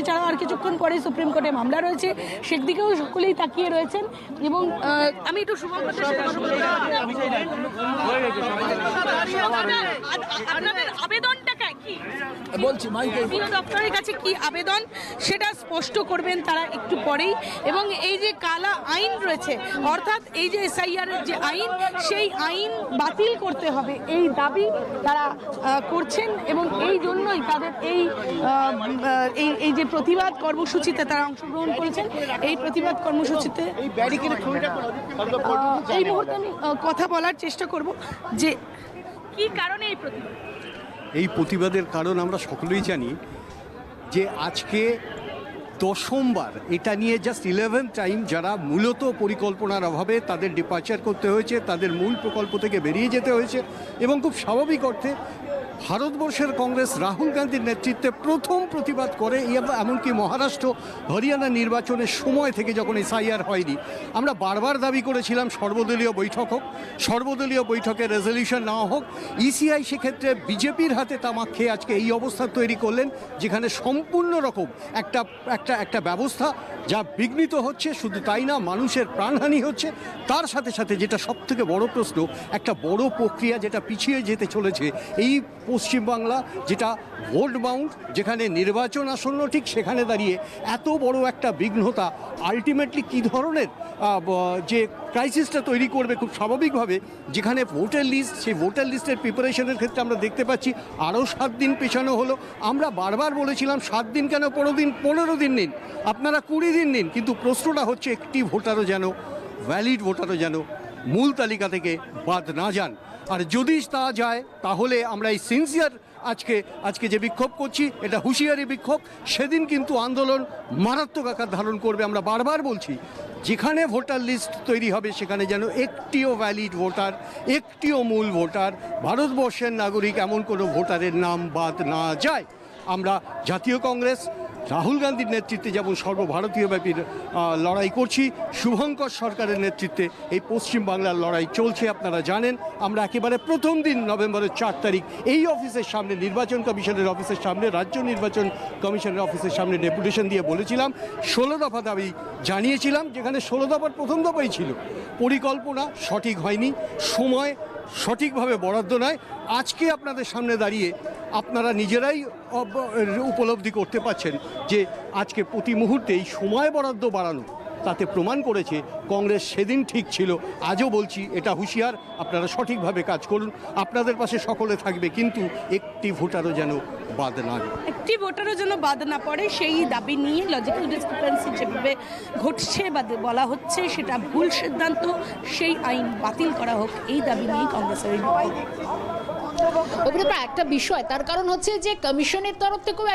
এছাড়াও আর কিছুক্ষণ পরে সুপ্রিম কোর্টে মামলা রয়েছে। সেদিকেও সকলেই তাকিয়ে রয়েছেন এবং আহ, আমি একটু শুভম আপনাদের আবেদনটা বলছি মাইকে দপ্তরের কাছে কি আবেদন সেটা স্পষ্ট করবেন তারা একটু পরেই। এবং এই যে কালা আইন রয়েছে অর্থাৎ এই যে এসআইআরের যে আইন সেই আইন বাতিল করতে হবে। এই দাবি তারা করছেন এবং এই জন্যই তাদের এই এই এই যে প্রতিবাদ কর্মসূচিতে তারা অংশগ্রহণ করেছেন এই প্রতিবাদ কর্মসূচিতে এই মুহূর্তে আমি কথা বলার চেষ্টা করব যে কি কারণে এই প্রতিবাদ? এই প্রতিবাদের কারণ আমরা সকলেই জানি যে আজকে দশমবার, এটা নিয়ে জাস্ট ইলেভেন টাইম যারা মূলত পরিকল্পনার অভাবে তাদের ডিপার্চার করতে হয়েছে, তাদের মূল প্রকল্প থেকে বেরিয়ে যেতে হয়েছে এবং খুব স্বাভাবিক অর্থে ভারতবর্ষের কংগ্রেস রাহুল গান্ধীর নেতৃত্বে প্রথম প্রতিবাদ করে এমনকি মহারাষ্ট্র, হরিয়ানা নির্বাচনের সময় থেকে যখন এসআইআর হয়নি। আমরা বারবার দাবি করেছিলাম সর্বদলীয় বৈঠক হোক, সর্বদলীয় বৈঠকে রেজলিউশন নেওয়া হোক। ইসিআই সেক্ষেত্রে বিজেপির হাতে তামাক খেয়ে আজকে এই অবস্থা তৈরি করলেন, যেখানে সম্পূর্ণ রকম একটা একটা একটা ব্যবস্থা যা বিঘ্নিত হচ্ছে, শুধু তাই না, মানুষের প্রাণহানি হচ্ছে। তার সাথে সাথে যেটা সবথেকে বড় প্রশ্ন, একটা বড় প্রক্রিয়া যেটা পিছিয়ে যেতে চলেছে, এই পশ্চিমবাংলা, যেটা ভোট বাউন্ড যেখানে নির্বাচন আসন্ন ঠিক সেখানে দাঁড়িয়ে এত বড় একটা বিঘ্নতা আলটিমেটলি কী ধরনের যে ক্রাইসিসটা তৈরি করবে খুব স্বাভাবিকভাবে, যেখানে ভোটার লিস্ট সেই ভোটার লিস্টের প্রিপারেশনের ক্ষেত্রে আমরা দেখতে পাচ্ছি আরও সাত দিন পেছানো হলো। আমরা বারবার বলেছিলাম সাত দিন কেন, পনেরো দিন পনেরো দিন নিন, আপনারা কুড়ি দিন নিন, কিন্তু প্রশ্নটা হচ্ছে একটি ভোটারও যেন ভ্যালিড ভোটারও যেন মূল তালিকা থেকে বাদ না যান। আর যদি তা যায়, তাহলে আমরা এই সিনসিয়ার আজকে আজকে যে বিক্ষোভ করছি, এটা হুঁশিয়ারি বিক্ষোভ। সেদিন কিন্তু আন্দোলন মারাত্মক আকার ধারণ করবে, আমরা বারবার বলছি। যেখানে ভোটার লিস্ট তৈরি হবে, সেখানে যেন একটিও ভ্যালিড ভোটার, একটিও মূল ভোটার, ভারতবর্ষের নাগরিক এমন কোনো ভোটারের নাম বাদ না যায়। আমরা জাতীয় কংগ্রেস রাহুল গান্ধীর নেতৃত্বে যেমন সর্বভারতীয় ব্যাপী লড়াই করছি, শুভঙ্কর সরকারের নেতৃত্বে এই পশ্চিম বাংলার লড়াই চলছে, আপনারা জানেন। আমরা একেবারে প্রথম দিন নভেম্বরের চার তারিখ এই অফিসের সামনে, নির্বাচন কমিশনের অফিসের সামনে, রাজ্য নির্বাচন কমিশনের অফিসের সামনে ডেপুটেশন দিয়ে বলেছিলাম, ষোলো দফা দাবি জানিয়েছিলাম, যেখানে ষোলো দফার প্রথম দফাই ছিল। পরিকল্পনা সঠিক হয়নি, সময় সঠিকভাবে বরাদ্দ নয়। আজকে আপনাদের সামনে দাঁড়িয়ে আপনারা নিজেরাই উপলব্ধি করতে পারছেন যে আজকে প্রতি মুহূর্তেই সময় বরাদ্দ বাড়ানো, তাতে প্রমাণ করেছে কংগ্রেস সেদিন ঠিক ছিল। আজও বলছি, এটা হুঁশিয়ার, আপনারা সঠিকভাবে কাজ করুন। আপনাদের পাশে সকলে থাকবে, কিন্তু একটি ভোটারও যেন বাদ না একটি ভোটারও যেন বাদ না পড়ে, সেই দাবি নিয়ে লজিক্যাল ডিসক্রিপেন্সি যেভাবে ঘটছে বা বলা হচ্ছে, সেটা ভুল সিদ্ধান্ত, সেই আইন বাতিল করা হোক, এই দাবি নিয়েই কংগ্রেসের বিক্ষোভ। একটা বিষয় তার কারণ হচ্ছে যে কমিশনের তরফ থেকেও